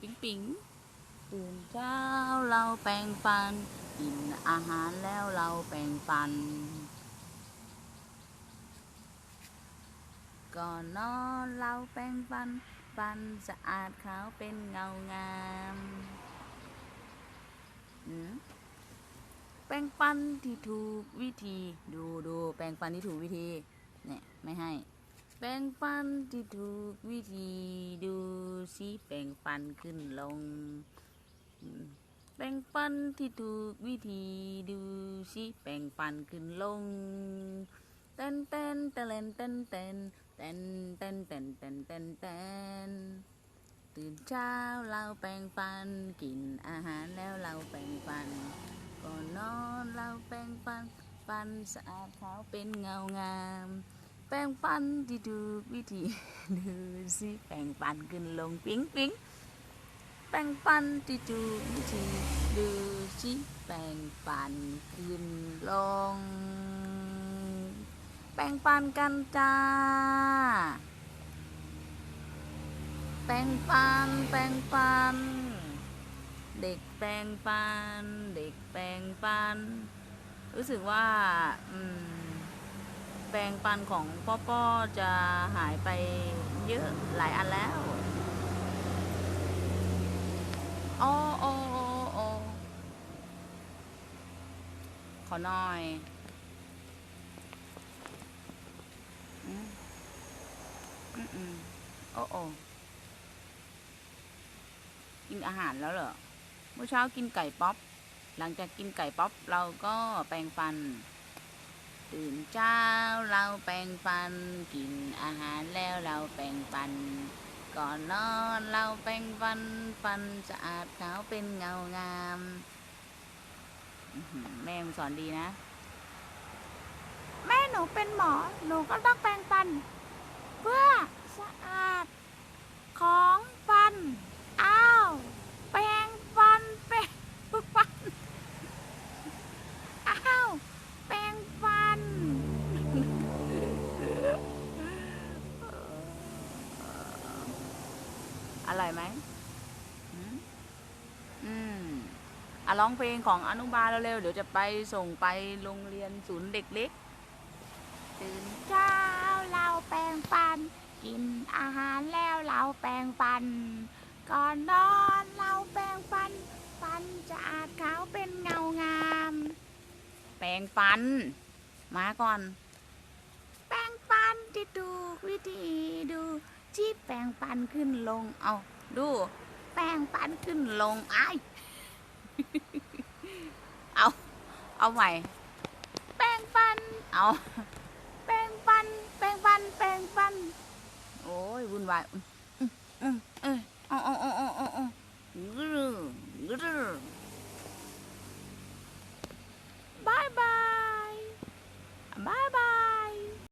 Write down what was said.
ปิ๊งปิ๊งตื่นเช้าเราแปรงฟัน กินอาหารแล้วเราแปรงฟัน ก่อนนอนเราแปรงฟัน ฟันสะอาดขาวเป็นเงางามอืมแปรงฟันที่ถูกวิธี ดูดูแปรงฟันที่ถูกวิธี เนี่ย ไม่ให้ แปรงฟันที่ถูกวิธีดูสิแปรงฟันขึ้นลงแปรงฟันที่ถูกวิธีดูสิแปรงฟันขึ้นลงเต้นเต้นเต้นเต้นเต้นเต้นเต้นเต้นเต้นเต้นเต้นตื่นเช้าเราแปรงฟันกินอาหารแล้วเราแปรงฟันก่อนนอนเราแปรงฟันฟันสะอาดขาวเป็นเงางาม แปรงฟันที่ถูวิธีดูสิแปรงฟันขึ้นลงปิ๊งปิ๊งแปรงฟันที่ถูวิธีดูสิแปรงฟันขึ้นลง แปรงฟันกันจ้า แปรงฟันแปรงฟัน เด็กแปรงฟัน เด็กแปรงฟัน รู้สึกว่า อืม ปรงฟันของพ่อป้อจะหายไปเยอะหลายอันแล้วโอ้โอ้โอ้โอ้ขอหน่อยอืมอืมอืมโอ้โอ้กินอาหารแล้วเหรอ เมื่อเช้ากินไก่ป๊อป หลังจากกินไก่ป๊อปเราก็แปรงฟัน ตื่นเช้าเราแปรงฟัน กินอาหารแล้วเราแปรงฟัน ก่อนนอนเราแปรงฟันฟันสะอาดขาวเป็นเงางามแม่มสอนดีนะ แม่หนูเป็นหมอ หนูก็ต้องแปรงฟัน เพื่อสะอาดของฟัน อ้าว แปรงฟัน แปรงฟัน อ้าว แปรงฟัน อร่อยไหมอืมอืมอะร้องเพลงของอนุบาลเร็วๆเดี๋ยวจะไปส่งไปโรงเรียนศูนย์เด็กเล็ก ตื่นเช้าเราแปรงฟัน กินอาหารแล้วเราแปรงฟัน ก่อนนอนเราแปรงฟัน ฟันจะอาดขาวเป็นเงางาม แปรงฟัน มาก่อน แปรงฟันที่ถูกวิธีดู ที่แปรงฟันขึ้นลง เอาดู แปรงฟันขึ้นลงไอ้ายเอา เอาใหม่ แปรงฟัน เอา แปรงฟัน แปรงฟัน แปรงฟัน โอ้ยวุ่นวายอืมอืมเออเอาเอาเอาเอาเอาเอากรึกรึ